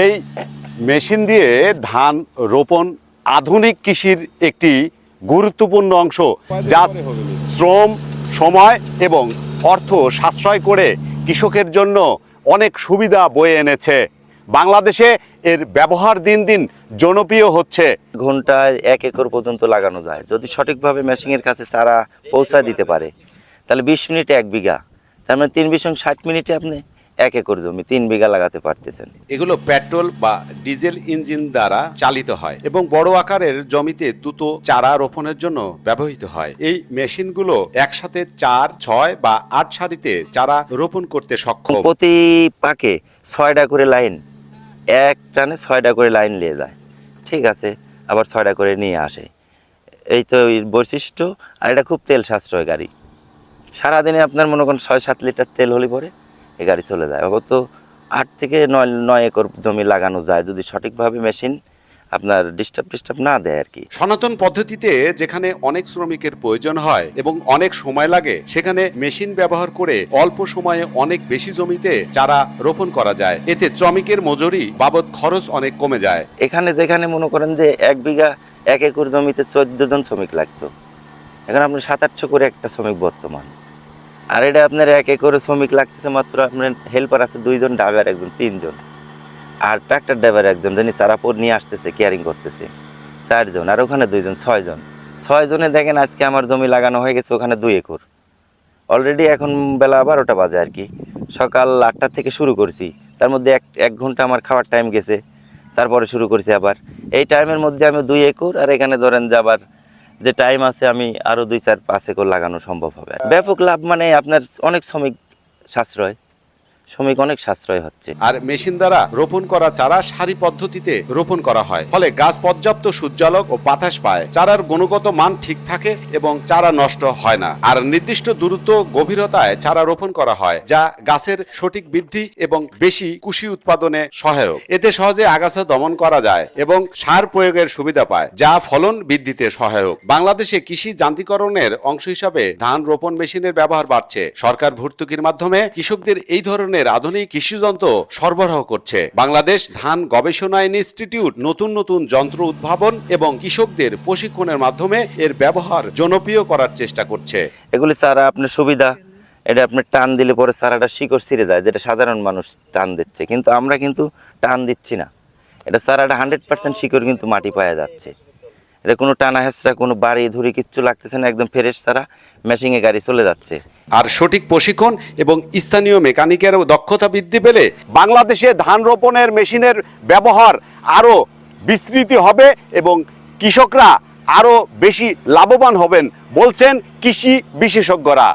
এই মেশিন দিয়ে ধান রোপণ আধুনিক কৃষির একটি গুরুত্বপূর্ণ অংশ, যা শ্রম, সময় এবং অর্থ সাশ্রয় করে কৃষকের জন্য অনেক সুবিধা বয়ে এনেছে। বাংলাদেশে এর ব্যবহার দিন দিন জনপ্রিয় হচ্ছে। ঘন্টায় এক একর পর্যন্ত লাগানো যায়। যদি সঠিকভাবে মেশিনের কাছে চারা পৌঁছায় দিতে পারে, তাহলে বিশ মিনিটে এক বিঘা, তার মানে তিন বিশ ষাট মিনিটে আপনি এক একর জমি তিন বিঘা লাগাতে পারতেছেন। এগুলো পেট্রোল বা ডিজেল ইঞ্জিন দ্বারা চালিত হয় এবং বড় আকারের জমিতে দ্রুত চারা রোপণের জন্য ব্যবহৃত হয়। এই মেশিনগুলো একসাথে চার ছয় বা আট সারিতে চারা রোপণ করতে সক্ষম। প্রতি পাকে ছয়টা করে লাইন এক টানে ছয়টা করে লাইন নিয়ে যায়। ঠিক আছে আবার ছয়টা করে নিয়ে আসে। এই তো বৈশিষ্ট্য আর এটা খুব তেল সাশ্রয় গাড়ি। সারাদিনে আপনার মনে করেন ছয় সাত লিটার তেল হলে পরে এই গাড়ি চলে যায়। অত আট থেকে নয় নয় একর জমি লাগানো যায়। যদি সঠিকভাবে মেশিন আপনার ডিস্টার্ব ডিস্টার্ব না দেয় আর কি। সনাতন পদ্ধতিতে যেখানে অনেক শ্রমিকের প্রয়োজন হয় এবং অনেক সময় লাগে সেখানে মেশিন ব্যবহার করে অল্প সময়ে অনেক বেশি জমিতে চারা রোপণ করা যায়। এতে শ্রমিকের মজুরি বাবদ খরচ অনেক কমে যায়। এখানে যেখানে মনে করেন যে এক বিঘা এক একর জমিতে চোদ্দ জন শ্রমিক লাগতো। এখন আপনার সাত আটশো করে একটা শ্রমিক বর্তমান। আর এটা আপনার এক একরে শ্রমিক লাগতেছে মাত্র আপনার হেল্পার আছে দুইজন ড্রাইভার একজন, তিনজন। আর ট্রাক্টর ড্রাইভার একজন যিনি চারাপোর নিয়ে আসতেছে কেয়ারিং করতেছে। চারজন, আর ওখানে দুইজন, ছয়জন। ছয়জনে দেখেন আজকে আমার জমি লাগানো হয়ে গেছে, ওখানে দুই একর। অলরেডি এখন বেলা বারোটা বাজে আর কি। সকাল আটটা থেকে শুরু করছি। তার মধ্যে এক এক ঘণ্টা আমার খাওয়ার টাইম গেছে। তারপরে শুরু করছি আবার। এই টাইমের মধ্যে আমি দুই একর, আর এখানে ধরেন যে আবার যে টাইম আছে আমি আরও দুই চার পাঁচ একর লাগানো সম্ভব হবে। ব্যাপক লাভ মানে আপনার অনেক শ্রমিক সাশ্রয়। শ্রমিক অনেক সাশ্রয় হচ্ছে। আর মেশিন দ্বারা রোপণ করা চারা সারি পদ্ধতিতে রোপণ করা হয়। ফলে গাছ পর্যাপ্ত সূর্যালোক ও বাতাস পায়। চারার গুণগত মান ঠিক থাকে এবং চারা নষ্ট হয় না। আর নির্দিষ্ট দূরত্ব গভীরতায় চারা রোপণ করা হয়, যা গাছের সঠিক বৃদ্ধি এবং বেশি কুশি উৎপাদনে সহায়ক। এতে সহজে আগাছা দমন করা যায় এবং সার প্রয়োগের সুবিধা পায়, যা ফলন বৃদ্ধিতে সহায়ক। বাংলাদেশে কৃষি যান্ত্রিকরণের অংশ হিসাবে ধান রোপণ মেশিনের ব্যবহার বাড়ছে। সরকার ভর্তুকির মাধ্যমে কৃষকদের এই ধরনের আধুনিক কৃষি যন্ত্র সরবরাহ করছে। বাংলাদেশ ধান গবেষণা ইনস্টিটিউট নতুন নতুন যন্ত্র উদ্ভাবন এবং কৃষকদের প্রশিক্ষণের মাধ্যমে এর ব্যবহার জনপ্রিয় করার চেষ্টা করছে। এগুলি চারা আপনার সুবিধা। এটা আপনি টান দিলে পরে চারাটা শিকড় ছিঁড়ে যায়, যেটা সাধারণ মানুষ টান দিচ্ছে। কিন্তু আমরা কিন্তু টান দিচ্ছি না। এটা চারাটা হান্ড্রেড পার্সেন্ট শিকড় কিন্তু মাটি পাওয়া যাচ্ছে। এটা কোনো টানা হেঁচড়া, কোনো বাড়ি ধুরি কিচ্ছু লাগতেছে না, একদম ফ্রেশ তারা মেশিনে গাড়ি চলে যাচ্ছে। আর সঠিক প্রশিক্ষণ এবং স্থানীয় মেকানিকের দক্ষতা বৃদ্ধি পেলে বাংলাদেশে ধান রোপণের মেশিনের ব্যবহার আরও বিস্তৃতি হবে এবং কৃষকরা আরও বেশি লাভবান হবেন, বলছেন কৃষি বিশেষজ্ঞরা।